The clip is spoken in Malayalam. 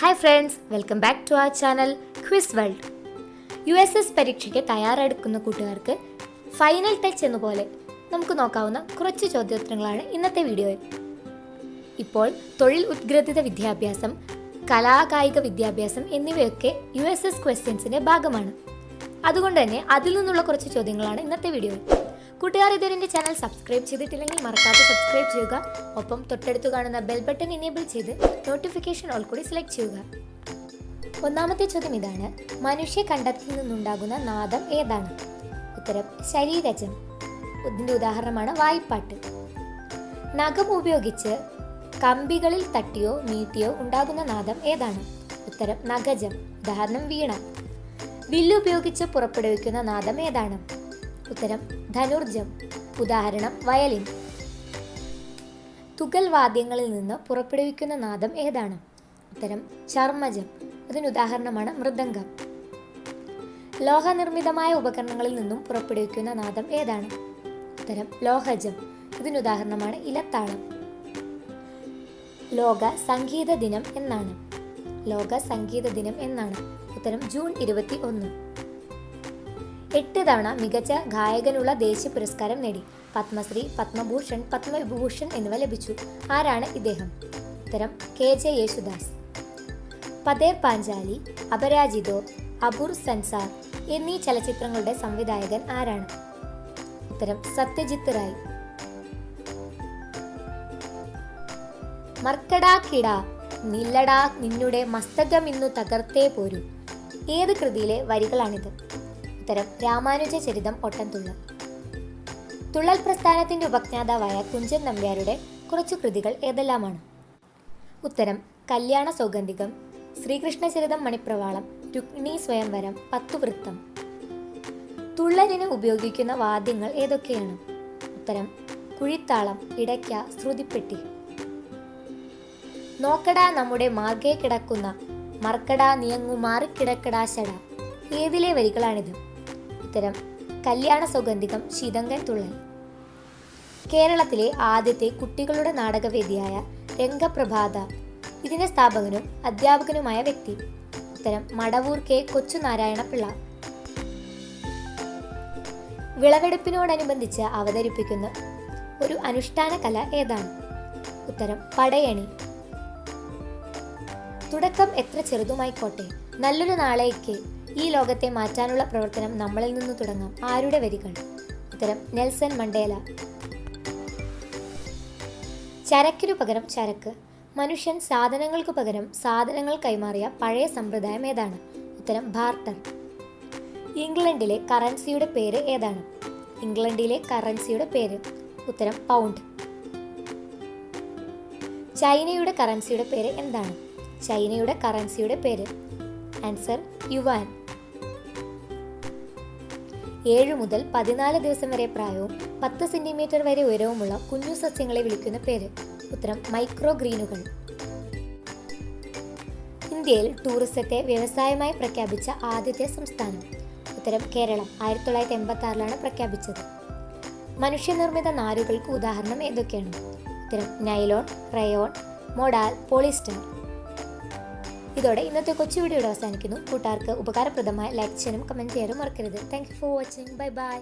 Hi friends welcome back to our channel quiz world U S S പരീക്ഷയ്ക്ക് തയ്യാറെടുക്കുന്ന കൂട്ടുകാർക്ക് ഫൈനൽ ടച്ച് എന്ന പോലെ നമുക്ക് നോക്കാവുന്ന കുറച്ച് ചോദ്യോത്തരങ്ങളാണ് ഇന്നത്തെ വീഡിയോയിൽ. ഇപ്പോൾ തൊഴിൽ ഉദ്ഗ്രഥിത വിദ്യാഭ്യാസം കലാകായിക വിദ്യാഭ്യാസം എന്നിവയൊക്കെ യു എസ് എസ് ക്വസ്റ്റ്യൻസിന്റെ ഭാഗമാണ്. അതുകൊണ്ട് തന്നെ അതിൽ നിന്നുള്ള കുറച്ച് ചോദ്യങ്ങളാണ് ഇന്നത്തെ വീഡിയോയിൽ. കൂട്ടുകാർ ഇതുവരെ ചാനൽ സബ്സ്ക്രൈബ് ചെയ്തിട്ടില്ലെങ്കിൽ മറക്കാതെ സബ്സ്ക്രൈബ് ചെയ്യുക. ഒപ്പം തൊട്ടടുത്ത് കാണുന്ന ബെൽ ബട്ടൺ എനേബിൾ ചെയ്ത് നോട്ടിഫിക്കേഷൻ ഓൾ കൂടി സെലക്ട് ചെയ്യുക. ഒന്നാമത്തെ ചോദ്യം ഇതാണ്. മനുഷ്യ കണ്ടത്തിൽ നിന്നുണ്ടാകുന്ന നാദം ഏതാണ്? ഉത്തരം ശരീരജം. ഇതിന്റെ ഉദാഹരണമാണ് വായ്പാട്ട്. നഖം ഉപയോഗിച്ച് കമ്പികളിൽ തട്ടിയോ നീട്ടിയോ ഉണ്ടാകുന്ന നാദം ഏതാണ്? ഉത്തരം നഖജം. ഉദാഹരണം വീണ. വില്ലുപയോഗിച്ച് പുറപ്പെടുവിക്കുന്ന നാദം ഏതാണ്? ഉത്തരം ധനുർജം. ഉദാഹരണം വയലിൻ. തുകൽ വാദ്യങ്ങളിൽ നിന്ന് പുറപ്പെടുവിക്കുന്ന നാദം ഏതാണ്? ഉത്തരം ചർമ്മജം. അതിന് ഉദാഹരണമാണ് മൃദംഗം. ലോഹനിർമ്മിതമായ ഉപകരണങ്ങളിൽ നിന്നും പുറപ്പെടുവിക്കുന്ന നാദം ഏതാണ്? ഉത്തരം ലോഹജം. ഇതിന് ഉദാഹരണമാണ് ഇലത്താളം. ലോക സംഗീത ദിനം എന്നാണ്. ലോക സംഗീത ദിനം എന്നാണ്. ഉത്തരം ജൂൺ ഇരുപത്തി ഒന്ന്. എട്ട് തവണ മികച്ച ഗായകനുള്ള ദേശീയ പുരസ്കാരം നേടി. പത്മശ്രീ പത്മഭൂഷൺ പത്മവിഭൂഷൺ എന്നിവ ലഭിച്ചു. ആരാണ് ഇദ്ദേഹം? ഉത്തരം കെ ജെ യേശുദാസ്. പതേർ പാഞ്ചാലി അപരാജിതോ അബുർ സൻസാർ എന്നീ ചലച്ചിത്രങ്ങളുടെ സംവിധായകൻ ആരാണ്? ഉത്തരം സത്യജിത്ത് റായ്. മർക്കടാ കിട നില്ലടാ നിന്നുടെ മസ്തകമിന്നു തകർത്തേ പോരൂ. ഏത് കൃതിയിലെ വരികളാണിത്? ഉത്തരം രാമാനുജ ചരിതം ഒട്ടൻതുള്ളൽ തുള്ളൽ പ്രസ്ഥാനത്തിന്റെ ഉപജ്ഞാതാവായ കുഞ്ചൻ നമ്പ്യാരുടെ കുറച്ചു കൃതികൾ ഏതെല്ലാമാണ്? ഉത്തരം കല്യാണ സൗഗന്ധികം ശ്രീകൃഷ്ണചരിതം മണിപ്രവാളം രുക്മിണി സ്വയംവരം പത്തുവൃത്തം. തുള്ളലിന് ഉപയോഗിക്കുന്ന വാദ്യങ്ങൾ ഏതൊക്കെയാണ്? ഉത്തരം കുഴിത്താളം ഇടയ്ക്ക ശ്രുതിപ്പെട്ടി. നോക്കടാ നമ്മുടെ മാർഗേ കിടക്കുന്ന മർക്കടാ നിയങ്ങു മാറിക്കിടക്കടാ ഏതിലെ വരികളാണിത്? ഉത്തരം. കല്യാണ സൗഗന്ധികം ശീതങ്കൻ തുള്ളൽ. കേരളത്തിലെ ആദ്യത്തെ കുട്ടികളുടെ നാടകവേദിയായ രംഗപ്രഭാത. ഇതിന്റെ സ്ഥാപകനും അധ്യാപകനുമായ വ്യക്തി. ഉത്തരം മടവൂർ കെ. കൊച്ചുനാരായണ പിള്ള വിളവെടുപ്പിനോടനുബന്ധിച്ച് അവതരിപ്പിക്കുന്ന ഒരു അനുഷ്ഠാന കല ഏതാണ്? ഉത്തരം പടയണി. തുടക്കം എത്ര ചെറുതുമായിക്കോട്ടെ. നല്ലൊരു നാളേക്ക് ഈ ലോകത്തെ മാറ്റാനുള്ള പ്രവർത്തനം നമ്മളിൽ നിന്ന് തുടങ്ങാം. ആരുടെ വരികൾ? ഉത്തരം നെൽസൺ മണ്ടേല. ചരക്കിനു പകരം ചരക്ക്. മനുഷ്യൻ സാധനങ്ങൾക്ക് പകരം സാധനങ്ങൾ കൈമാറിയ പഴയ സമ്പ്രദായം ഏതാണ്? ഉത്തരം ബാർട്ടർ ഇംഗ്ലണ്ടിലെ കറൻസിയുടെ പേര് ഏതാണ്? ഇംഗ്ലണ്ടിലെ കറൻസിയുടെ പേര്. ഉത്തരം പൗണ്ട്. ചൈനയുടെ കറൻസിയുടെ പേര് എന്താണ്? ചൈനയുടെ കറൻസിയുടെ പേര്. Answer yuan. ഏഴ് മുതൽ പതിനാല് ദിവസം വരെ പ്രായവും പത്ത് സെന്റിമീറ്റർ വരെ ഉയരവുമുള്ള കുഞ്ഞു സസ്യങ്ങളെ വിളിക്കുന്ന പേര്. ഉത്തരം മൈക്രോ ഗ്രീനുകൾ ഇന്ത്യയിൽ ടൂറിസത്തെ വ്യവസായമായി പ്രഖ്യാപിച്ച ആദ്യത്തെ സംസ്ഥാനം. ഉത്തരം കേരളം. ആയിരത്തി തൊള്ളായിരത്തി എൺപത്തി ആറിലാണ് പ്രഖ്യാപിച്ചത്. മനുഷ്യനിർമ്മിത നാരുകൾക്ക് ഉദാഹരണം ഏതൊക്കെയാണ്? ഉത്തരം നൈലോൺ റയോൺ മൊഡാൽ പോളിസ്റ്റർ. ഇതോടെ ഇന്നത്തെ കൊച്ചു വീഡിയോ അവസാനിക്കുന്നു. കൂട്ടുകാർക്ക് ഉപകാരപ്രദമായ ലൈക്ക് ചെയ്യാനും കമന്റ് ചെയ്യാനും മറക്കരുത്. Thank for watching bye bye